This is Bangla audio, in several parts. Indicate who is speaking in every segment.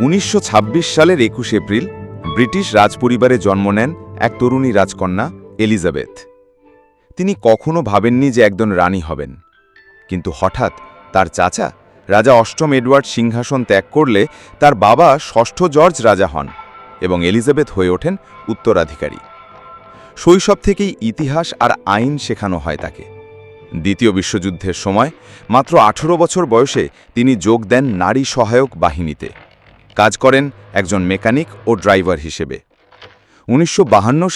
Speaker 1: উনিশশো ছাব্বিশ সালের একুশ এপ্রিল ব্রিটিশ রাজপরিবারে জন্ম নেন এক তরুণী রাজকন্যা এলিজাবেথ। তিনি কখনো ভাবেননি যে একজন রানী হবেন। কিন্তু হঠাৎ তার চাচা, রাজা অষ্টম এডওয়ার্ড সিংহাসন ত্যাগ করলে তার বাবা ষষ্ঠ জর্জ রাজা হন এবং এলিজাবেথ হয়ে ওঠেন উত্তরাধিকারী। শৈশব থেকেই ইতিহাস আর আইন শেখানো হয় তাকে। দ্বিতীয় বিশ্বযুদ্ধের সময় মাত্র আঠেরো বছর বয়সে তিনি যোগ দেন নারী সহায়ক বাহিনীতে। কাজ করেন একজন মেকানিক ও ড্রাইভার হিসেবে। উনিশশো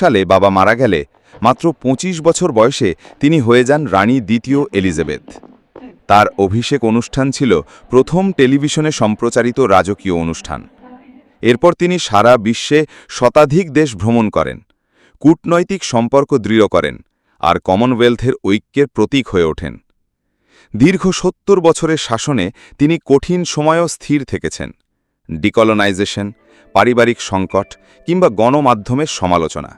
Speaker 1: সালে বাবা মারা গেলে মাত্র ২৫ বছর বয়সে তিনি হয়ে যান রানী দ্বিতীয় এলিজাবেথ। তার অভিষেক অনুষ্ঠান ছিল প্রথম টেলিভিশনে সম্প্রচারিত রাজকীয় অনুষ্ঠান। এরপর তিনি সারা বিশ্বে শতাধিক দেশ ভ্রমণ করেন, কূটনৈতিক সম্পর্ক দৃঢ় করেন আর কমনওয়েলথের ঐক্যের প্রতীক হয়ে ওঠেন। দীর্ঘ সত্তর বছরের শাসনে তিনি কঠিন সময়ও স্থির থেকেছেন। ডিকলোনাইজেশন, পারিবারিক সংকট কিংবা গণমাধ্যমের সমালোচনা।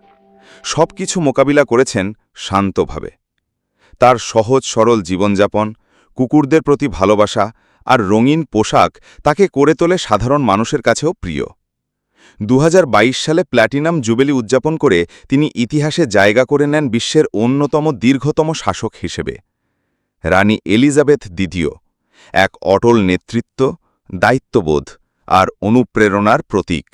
Speaker 1: সব কিছু মোকাবিলা করেছেন শান্তভাবে। তার সহজ সরল জীবনযাপন, কুকুরদের প্রতি ভালোবাসা আর রঙিন পোশাক তাকে করে তোলে সাধারণ মানুষের কাছেও প্রিয়। দু হাজার বাইশ সালে প্ল্যাটিনাম জুবেলি উদযাপন করে তিনি ইতিহাসে জায়গা করে নেন বিশ্বের অন্যতম দীর্ঘতম শাসক হিসেবে। রানী এলিজাবেথ দ্বিতীয়, এক অটল নেতৃত্ব, দায়িত্ববোধ। আর অনুপ্রেরণার প্রতীক।